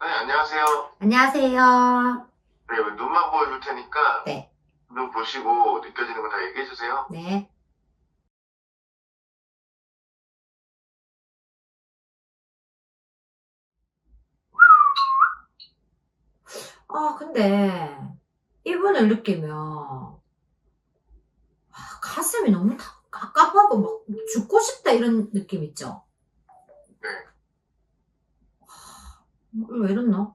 네, 안녕하세요. 안녕하세요. 네, 눈만 보여줄 테니까 네. 눈 보시고 느껴지는 거 다 얘기해 주세요. 네. 아, 근데, 이분을 느끼면, 아, 가슴이 너무 다- 갑갑하고 막 죽고 싶다 이런 느낌 있죠? 왜 이랬나?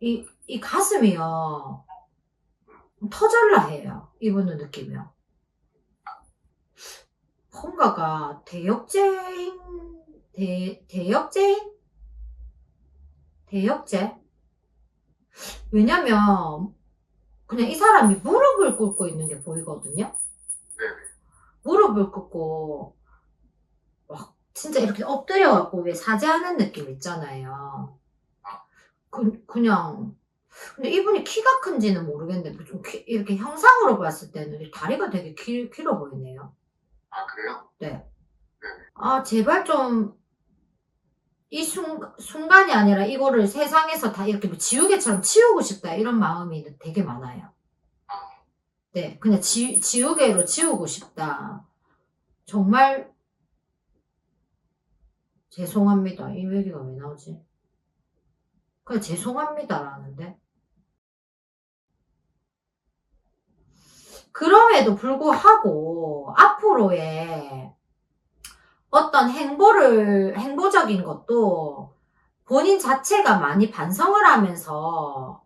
이, 이 가슴이요, 터질라 해요. 이분을 느끼면. 뭔가가 대역죄인, 대, 대역죄인? 대역죄? 왜냐면, 그냥 이 사람이 무릎을 꿇고 있는 게 보이거든요? 네네. 무릎을 꿇고, 막, 진짜 이렇게 엎드려갖고 왜 사죄하는 느낌 있잖아요. 그, 그냥, 근데 이분이 키가 큰지는 모르겠는데, 좀 키- 이렇게 형상으로 봤을 때는 다리가 되게 길, 길어 보이네요. 아, 그래요? 아, 제발 좀, 이 순, 순간이 아니라 이거를 세상에서 다 이렇게 뭐 지우개처럼 치우고 싶다, 이런 마음이 되게 많아요. 네, 그냥 지, 지우개로 지우고 싶다. 정말, 죄송합니다. 이 얘기가 왜 나오지? 그냥 죄송합니다라는데. 그럼에도 불구하고, 앞으로의 어떤 행보를, 행보적인 것도 본인 자체가 많이 반성을 하면서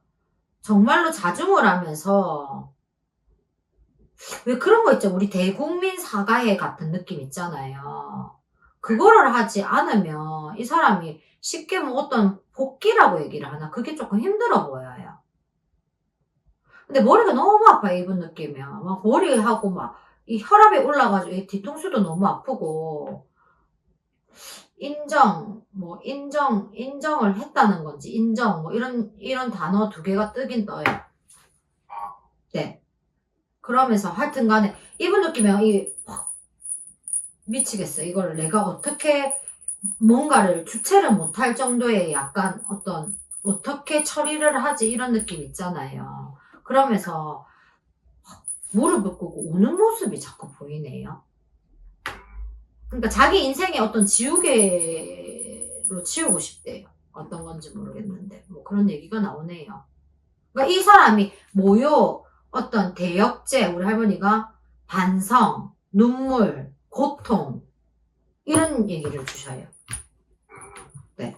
정말로 자중을 하면서 왜 그런 거 있죠? 우리 대국민 사과회 같은 느낌 있잖아요. 그거를 하지 않으면 이 사람이 쉽게 뭐 어떤 복귀라고 얘기를 하나 그게 조금 힘들어 보여요. 근데 머리가 너무 아파요, 이분 느낌이면. 막 머리하고 막 이 혈압이 올라가지고 이 뒤통수도 너무 아프고 인정, 뭐, 인정, 인정을 했다는 건지, 인정, 뭐, 이런, 이런 단어 두 개가 뜨긴 떠요. 네. 그러면서 하여튼 간에, 이분 느낌이, 이, 확 미치겠어. 이걸 내가 어떻게 뭔가를 주체를 못할 정도의 약간 어떤, 어떻게 처리를 하지, 이런 느낌 있잖아요. 그러면서, 무릎을 꿇고 우는 모습이 자꾸 보이네요. 그러니까 자기 인생의 어떤 지우개로 치우고 싶대요. 어떤 건지 모르겠는데 뭐 그런 얘기가 나오네요. 그러니까 이 사람이 모욕, 어떤 대역죄, 우리 할머니가 반성, 눈물, 고통 이런 얘기를 주셔요. 네.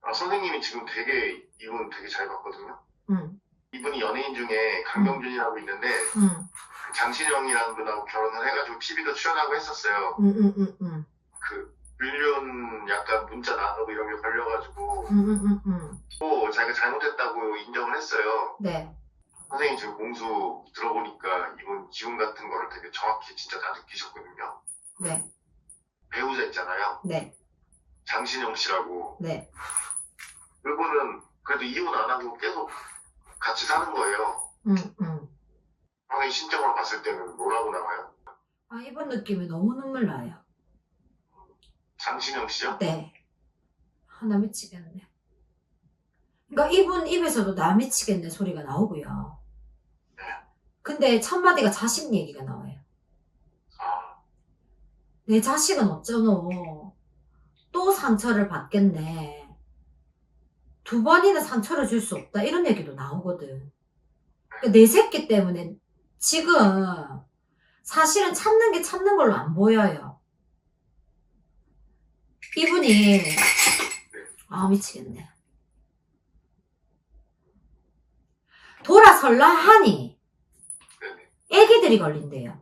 아, 선생님이 지금 되게, 이분 되게 잘 봤거든요. 응, 이분이 연예인 중에 강경준이라고 있는데, 응, 장신영이라는 분하고 결혼을 해가지고 TV도 출연하고 했었어요. 응, 응, 응, 응, 그, 불륜 약간 문자 나누고 이런 게 걸려가지고, 응, 응, 응, 응. 또 자기가 잘못했다고 인정을 했어요. 네, 선생님 지금 공수 들어보니까 이분 기운 같은 거를 되게 정확히 진짜 다 느끼셨거든요. 네, 배우자 있잖아요. 네, 장신영 씨라고. 네. 그분은 그래도 이혼 안 하고 계속 같이 사는 거예요. 응, 응. 선생님 신적으로 봤을 때는 뭐라고 나와요? 아, 이번 느낌이 너무 눈물 나요. 장신영 씨요? 네. 아, 나 미치겠네. 그러니까 이분 입에서도 나 미치겠네 소리가 나오고요. 근데 첫 마디가 자식 얘기가 나와요. 아, 내 자식은 어쩌노. 또 상처를 받겠네. 두 번이나 상처를 줄 수 없다. 이런 얘기도 나오거든. 그러니까 내 새끼 때문에 지금 사실은 참는 게 참는 걸로 안 보여요. 이분이 아 미치겠네. 돌아설라 하니. 애기들이 걸린대요.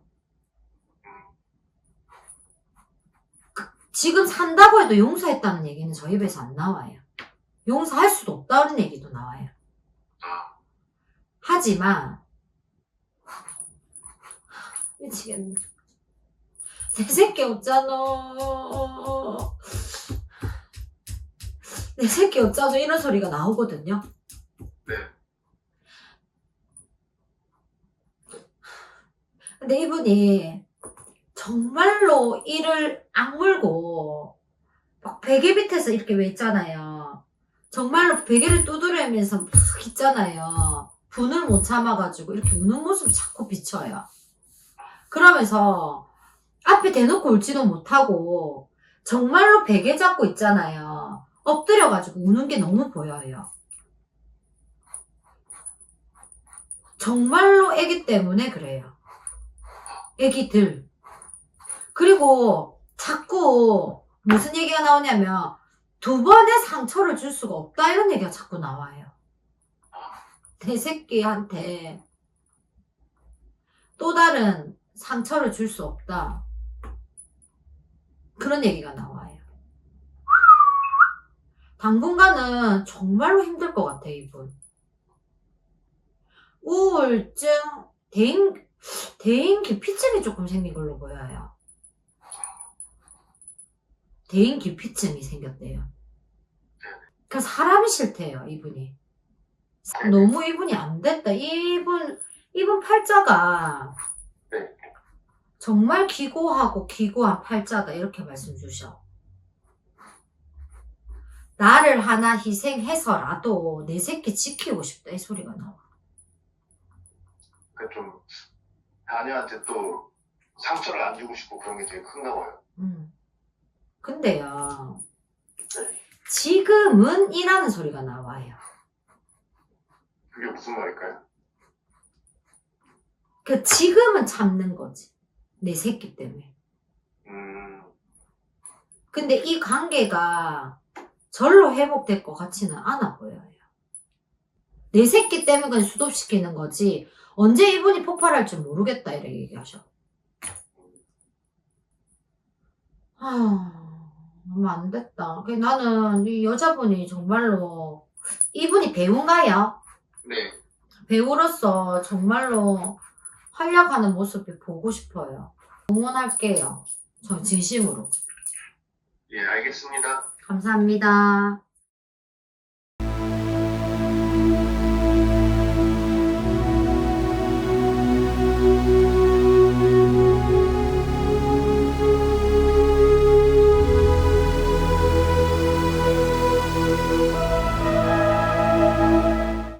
그- 지금 산다고 해도 용서했다는 얘기는 저희 입에서 안 나와요. 용서할 수도 없다는 얘기도 나와요. 아, 하지만 미치겠네. 내 새끼 없잖아. 내 새끼 없잖아. 이런 소리가 나오거든요. 네. 근데 이분이 정말로 이를 악물고 막 베개 밑에서 이렇게 왜 있잖아요. 정말로 베개를 두드리면서 막 있잖아요. 분을 못 참아가지고 이렇게 우는 모습 자꾸 비춰요. 그러면서 앞에 대놓고 울지도 못하고 정말로 베개 잡고 있잖아요. 엎드려가지고 우는 게 너무 보여요. 정말로 애기 때문에 그래요. 애기들. 그리고 자꾸 무슨 얘기가 나오냐면 두 번의 상처를 줄 수가 없다 이런 얘기가 자꾸 나와요. 내 새끼한테 또 다른 상처를 줄 수 없다. 그런 얘기가 나와요. 당분간은 정말로 힘들 것 같아, 이분. 우울증, 대인, 대인 기 피증이 조금 생긴 걸로 보여요. 대인 기 피증이 생겼대요. 그 사람이 싫대요, 이분이. 너무 이분이 안 됐다. 이분, 이분 팔자가 네. 정말 기고하고 기고한 팔자다. 이렇게 말씀 주셔. 나를 하나 희생해서라도 내 새끼 지키고 싶다. 이 소리가 나와. 그러니까 좀 자녀한테 또 상처를 안 주고 싶고 그런 게 되게 큰가 봐요. 음. 근데요, 네. 지금은 이라는 소리가 나와요. 그게 무슨 말일까요? 그 지금은 참는 거지. 내 새끼 때문에. 음, 근데 이 관계가 절로 회복될 것 같지는 않아 보여요. 내 새끼 때문에 수습시키는 거지. 언제 이분이 폭발할 줄 모르겠다 이렇게 얘기하셔. 아, 너무 안 됐다. 그 나는 이 여자분이 정말로 이분이 배우인가요? 네. 배우로서 정말로 활약하는 모습이 보고 싶어요. 응원할게요. 저 진심으로. 예, 알겠습니다. 감사합니다.